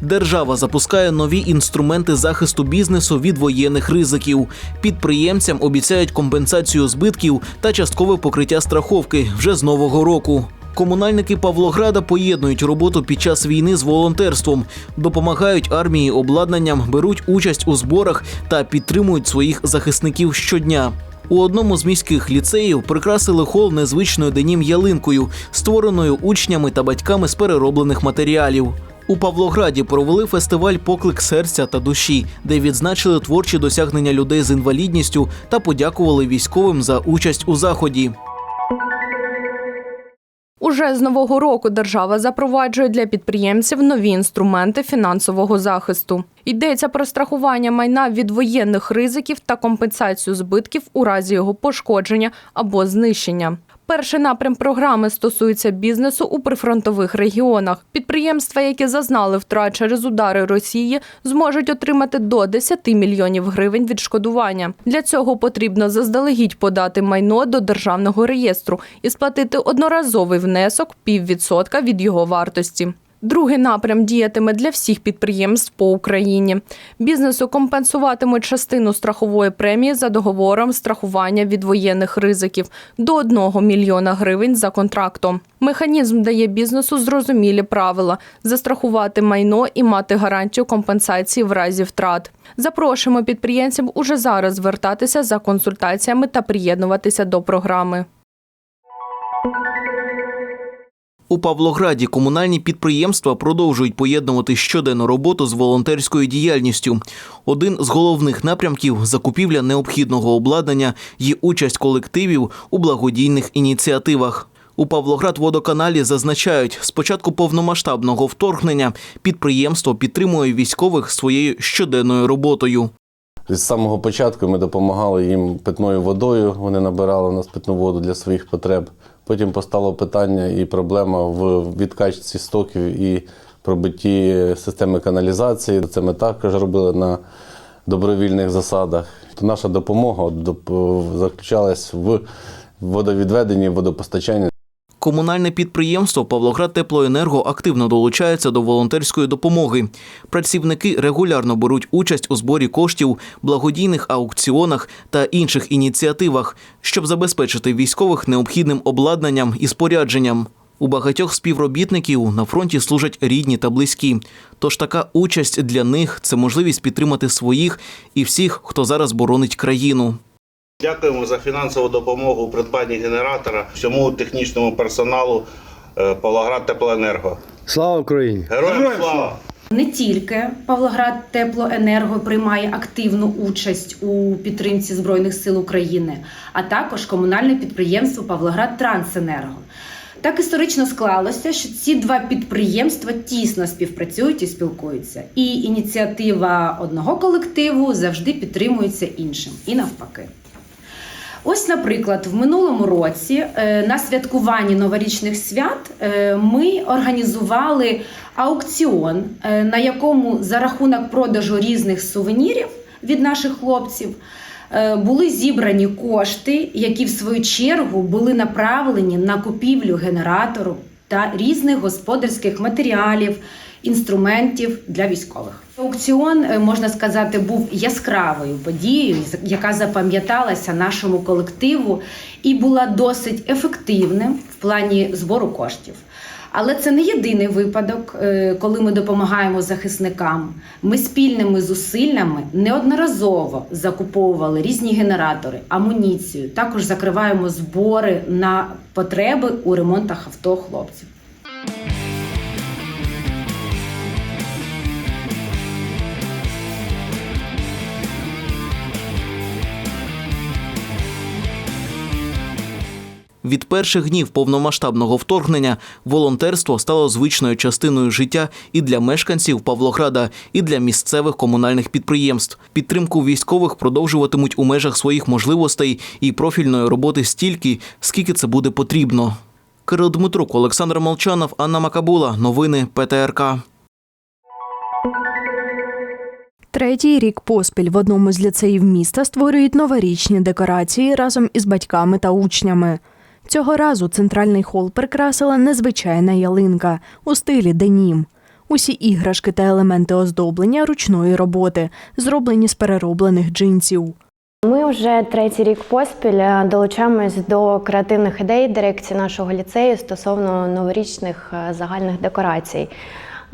Держава запускає нові інструменти захисту бізнесу від воєнних ризиків. Підприємцям обіцяють компенсацію збитків та часткове покриття страховки вже з нового року. Комунальники Павлограда поєднують роботу під час війни з волонтерством, допомагають армії обладнанням, беруть участь у зборах та підтримують своїх захисників щодня. У одному з міських ліцеїв прикрасили хол незвичною денім ялинкою, створеною учнями та батьками з перероблених матеріалів. У Павлограді провели фестиваль Поклик серця та душі, де відзначили творчі досягнення людей з інвалідністю та подякували військовим за участь у заході. Уже з нового року держава запроваджує для підприємців нові інструменти фінансового захисту. Йдеться про страхування майна від воєнних ризиків та компенсацію збитків у разі його пошкодження або знищення. Перший напрям програми стосується бізнесу у прифронтових регіонах. Підприємства, які зазнали втрат через удари Росії, зможуть отримати до 10 мільйонів гривень відшкодування. Для цього потрібно заздалегідь подати майно до державного реєстру і сплатити одноразовий внесок піввідсотка від його вартості. Другий напрям діятиме для всіх підприємств по Україні. Бізнесу компенсуватимуть частину страхової премії за договором страхування від воєнних ризиків до 1 мільйона гривень за контрактом. Механізм дає бізнесу зрозумілі правила застрахувати майно і мати гарантію компенсації в разі втрат. Запрошуємо підприємців уже зараз звертатися за консультаціями та приєднуватися до програми. У Павлограді комунальні підприємства продовжують поєднувати щоденну роботу з волонтерською діяльністю. Один з головних напрямків закупівля необхідного обладнання і участь колективів у благодійних ініціативах. У Павлоград-водоканалі зазначають, з початку повномасштабного вторгнення підприємство підтримує військових своєю щоденною роботою. З самого початку ми допомагали їм питною водою. Вони набирали у нас питну воду для своїх потреб. Потім постало питання і проблема в відкачці стоків і пробитті системи каналізації. Це ми також робили на добровільних засадах. То наша допомога заключалась в водовідведенні, водопостачанні. Комунальне підприємство Павлоград Теплоенерго активно долучається до волонтерської допомоги. Працівники регулярно беруть участь у зборі коштів, благодійних аукціонах та інших ініціативах, щоб забезпечити військових необхідним обладнанням і спорядженням. У багатьох співробітників на фронті служать рідні та близькі. Тож така участь для них це можливість підтримати своїх і всіх, хто зараз боронить країну. Дякуємо за фінансову допомогу у придбанні генератора всьому технічному персоналу е, Павлоград Теплоенерго. Слава Україні! Героям слава! Не тільки Павлоград Теплоенерго приймає активну участь у підтримці Збройних сил України, а також комунальне підприємство Павлоград Трансенерго. Так історично склалося, що ці два підприємства тісно співпрацюють і спілкуються. І ініціатива одного колективу завжди підтримується іншим, і навпаки. Ось, наприклад, в минулому році е, на святкуванні новорічних свят е, ми організували аукціон, е, на якому за рахунок продажу різних сувенірів від наших хлопців були зібрані кошти, які в свою чергу були направлені на купівлю генератору та різних господарських матеріалів, інструментів для військових. Аукціон, е, можна сказати, був яскравою подією, яка запам'яталася нашому колективу і була досить ефективним в плані збору коштів. Але це не єдиний випадок, е, коли ми допомагаємо захисникам. Ми спільними зусиллями неодноразово закуповували різні генератори, амуніцію. Також закриваємо збори на потреби у ремонтах авто хлопців. Від перших днів повномасштабного вторгнення волонтерство стало звичною частиною життя і для мешканців Павлограда, і для місцевих комунальних підприємств. Підтримку військових продовжуватимуть у межах своїх можливостей і профільної роботи стільки, скільки це буде потрібно. Кирил Дмитрук, Олександр Молчанов, Анна Макабула. Новини ПТРК. Третій рік поспіль в одному з ліцеїв міста створюють новорічні декорації разом із батьками та учнями. Цього разу центральний хол прикрасила незвичайна ялинка у стилі денім. Усі іграшки та елементи оздоблення ручної роботи, зроблені з перероблених джинсів. Ми вже третій рік поспіль е, долучаємось до креативних ідей дирекції нашого ліцею стосовно новорічних е, загальних декорацій.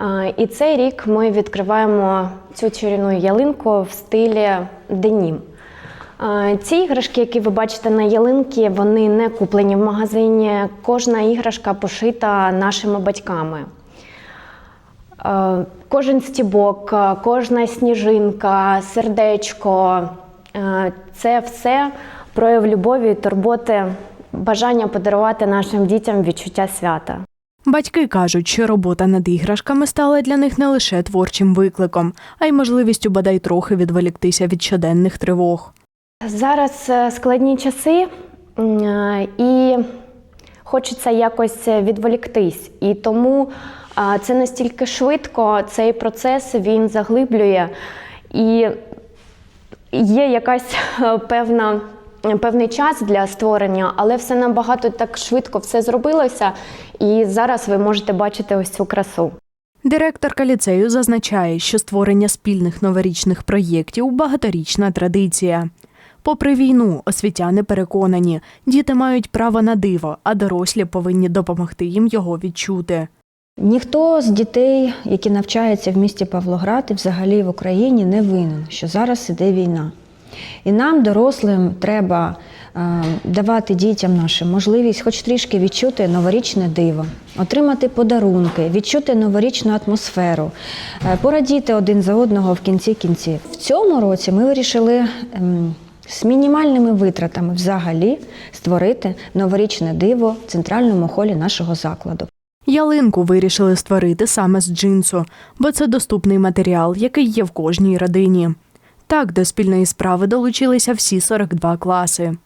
Е, І цей рік ми відкриваємо цю чарівну ялинку в стилі денім. Ці іграшки, які ви бачите на ялинці, вони не куплені в магазині. Кожна іграшка пошита нашими батьками. Е, Кожен стібок, кожна сніжинка, сердечко е, це все прояв любові, турботи, бажання подарувати нашим дітям відчуття свята. Батьки кажуть, що робота над іграшками стала для них не лише творчим викликом, а й можливістю бодай трохи відволіктися від щоденних тривог. Зараз е, складні часи, е, і хочеться якось відволіктись. І тому е, це настільки швидко, цей процес він заглиблює. І є якась е, певна. Певний час для створення, але все набагато так швидко все зробилося, і зараз ви можете бачити ось цю красу. Директорка ліцею зазначає, що створення спільних новорічних проєктів багаторічна традиція. Попри війну, освітяни переконані, діти мають право на диво, а дорослі повинні допомогти їм його відчути. Ніхто з дітей, які навчаються в місті Павлоград і взагалі в Україні, не винен, що зараз іде війна. І нам, дорослим, треба е, давати дітям нашим можливість хоч трішки відчути новорічне диво, отримати подарунки, відчути новорічну атмосферу, е, порадіти один за одного в кінці кінців. В цьому році ми вирішили. З мінімальними витратами взагалі створити новорічне диво в центральному холі нашого закладу. Ялинку вирішили створити саме з джинсу, бо це доступний матеріал, який є в кожній родині. Так до спільної справи долучилися всі 42 класи.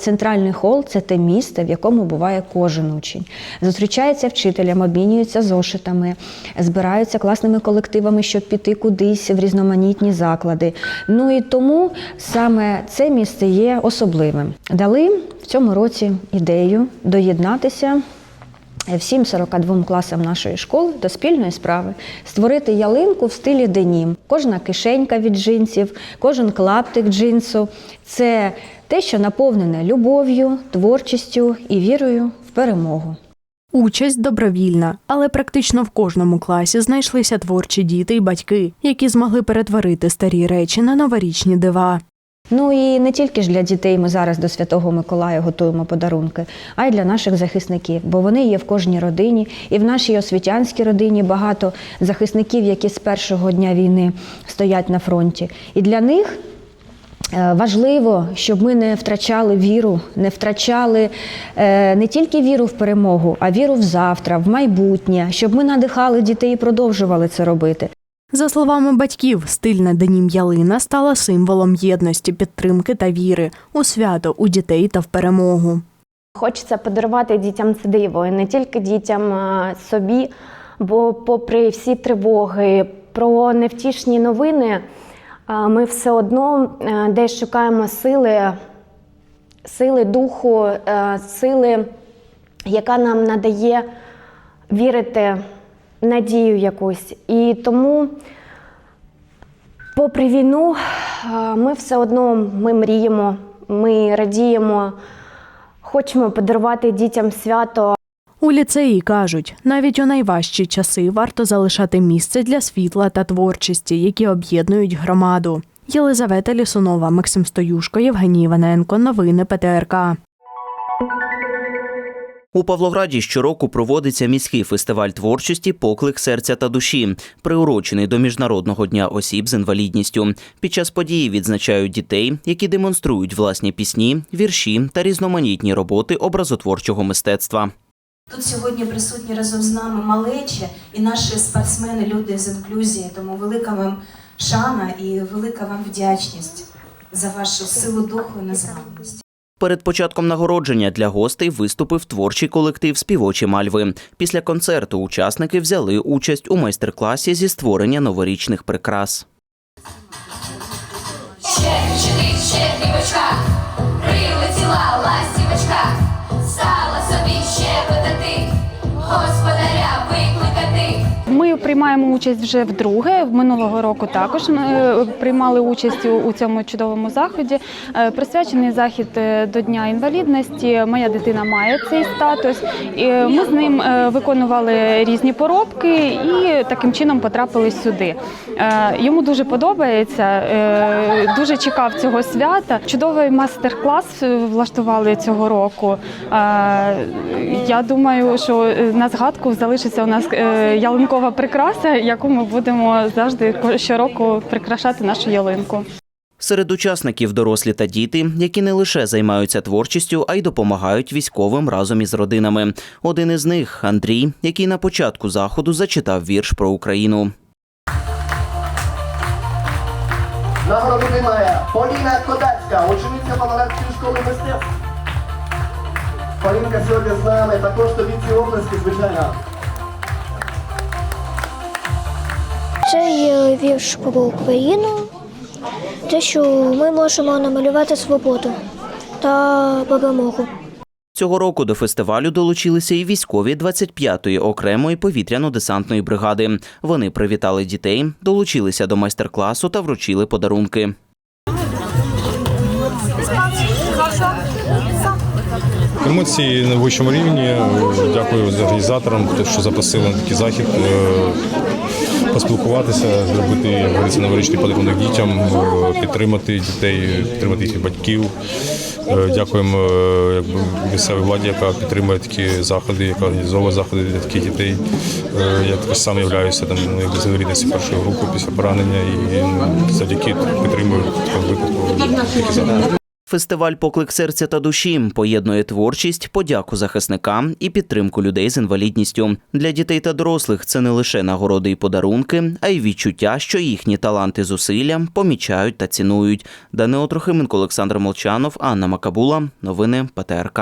Центральний хол це те місце, в якому буває кожен учень. Зустрічається вчителям, обмінюються зошитами, збираються класними колективами, щоб піти кудись в різноманітні заклади. Ну і тому саме це місце є особливим. Дали в цьому році ідею доєднатися. Всім 42 класам нашої школи до спільної справи створити ялинку в стилі денім. Кожна кишенька від джинсів, кожен клаптик джинсу це те, що наповнене любов'ю, творчістю і вірою в перемогу. Участь добровільна, але практично в кожному класі знайшлися творчі діти і батьки, які змогли перетворити старі речі на новорічні дива. Ну і не тільки ж для дітей ми зараз до Святого Миколая готуємо подарунки, а й для наших захисників, бо вони є в кожній родині, і в нашій освітянській родині багато захисників, які з першого дня війни стоять на фронті. І для них важливо, щоб ми не втрачали віру, не втрачали е, не тільки віру в перемогу, а віру в завтра, в майбутнє, щоб ми надихали дітей і продовжували це робити. За словами батьків, стильна денім ялина стала символом єдності, підтримки та віри у свято, у дітей та в перемогу. Хочеться подарувати дітям це диво, і не тільки дітям а собі, бо, попри всі тривоги, про невтішні новини, ми все одно е, десь шукаємо сили, сили духу, е, сили, яка нам надає вірити надію якусь. І тому, попри війну, е, ми все одно ми мріємо, ми радіємо. Хочемо подарувати дітям свято. У ліцеї кажуть, навіть у найважчі часи варто залишати місце для світла та творчості, які об'єднують громаду. Єлизавета Лісунова, Максим Стоюшко, Євгеній Іваненко. Новини ПТРК. У Павлограді щороку проводиться міський фестиваль творчості Поклик серця та душі, приурочений до Міжнародного дня осіб з інвалідністю. Під час події відзначають дітей, які демонструють власні пісні, вірші та різноманітні роботи образотворчого мистецтва. Тут сьогодні присутні разом з нами малечі і наші спортсмени, люди з інклюзії. Тому велика вам шана і велика вам вдячність за вашу силу духу і незламність. Перед початком нагородження для гостей виступив творчий колектив Співочі мальви. Після концерту учасники взяли участь у майстер-класі зі створення новорічних прикрас. Ще ще дівочка, приймаємо участь вже вдруге. Минулого року також е, приймали участь у, цьому чудовому заході. Е, Присвячений захід е, до Дня інвалідності. Моя дитина має цей статус. Ми з ним виконували різні поробки і таким чином потрапили сюди. Йому дуже подобається, дуже чекав цього свята. Чудовий мастер-клас влаштували цього року. Я думаю, що на згадку залишиться у нас ялинкова прикраса, яку ми будемо завжди щороку прикрашати нашу ялинку. Серед учасників дорослі та діти, які не лише займаються творчістю, а й допомагають військовим разом із родинами. Один із них Андрій, який на початку заходу зачитав вірш про Україну. Нагороду отримає Поліна Кодацька, учениця Павлоградської школи мистецтв. Полінка сьогодні з нами, також тобі ці обласки, звичайно. Це є вірш про Україну, те, що ми можемо намалювати свободу та перемогу. Цього року до фестивалю долучилися і військові 25-ї окремої повітряно-десантної бригади. Вони привітали дітей, долучилися до майстер-класу та вручили подарунки. Емоції на вищому рівні. Дякую організаторам, що запросили на такий захід. Поспілкуватися, зробити, як говориться, новорічний подарунок дітям, е, підтримати дітей, підтримати їхніх батьків. Е, Дякуємо е, якби, місцевій владі, яка підтримує такі заходи, яка організовує заходи для таких дітей. Я також сам являюся там ну, з інвалідності першої групи після поранення і ну, завдяки підтримую випадку такі заходи. Фестиваль Поклик серця та душі поєднує творчість, подяку захисникам і підтримку людей з інвалідністю. Для дітей та дорослих це не лише нагороди і подарунки, а й відчуття, що їхні таланти зусилля помічають та цінують. Данило Трохименко, Олександр Молчанов, Анна Макабула. Новини ПТРК.